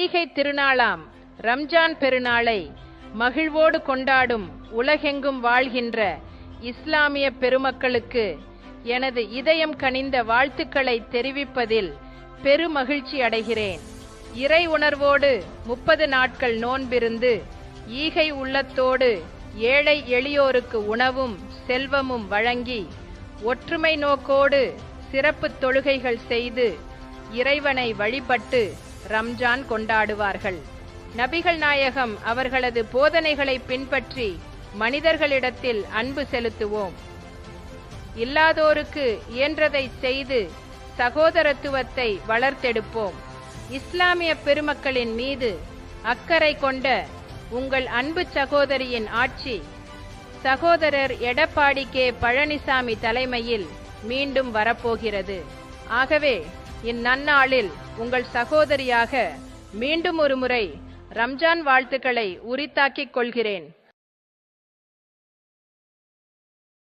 ஈகை திருநாளாம் ரம்ஜான் பெருநாளை மகிழ்வோடு கொண்டாடும் உலகெங்கும் வாழ்கின்ற இஸ்லாமிய பெருமக்களுக்கு எனது இதயம் கனிந்த வாழ்த்துக்களை தெரிவிப்பதில் பெருமகிழ்ச்சி அடைகிறேன். இறை உணர்வோடு முப்பது நாட்கள் நோன்பிருந்து ஈகை உள்ளத்தோடு ஏழை எளியோருக்கு உணவும் செல்வமும் வழங்கி ஒற்றுமை நோக்கோடு சிறப்பு தொழுகைகள் செய்து இறைவனை வழிபட்டு ரம்ஜான் கொண்டாடுவார்கள். நபிகள் நாயகம் அவர்களது போதனைகளை பின்பற்றி மனிதர்களிடத்தில் அன்பு செலுத்துவோம். இல்லாதோருக்கு இயன்றதை செய்து சகோதரத்துவத்தை வளர்த்தெடுப்போம். இஸ்லாமிய பெருமக்களின் மீது அக்கறை கொண்ட உங்கள் அன்பு சகோதரியின் ஆட்சி சகோதரர் எடப்பாடி கே. பழனிசாமி தலைமையில் மீண்டும் வரப்போகிறது. ஆகவே இந்நன்னாளில் உங்கள் சகோதரியாக மீண்டும் ஒரு முறை ரம்ஜான் வாழ்த்துக்களை உரித்தாக்கிக் கொள்கிறேன்.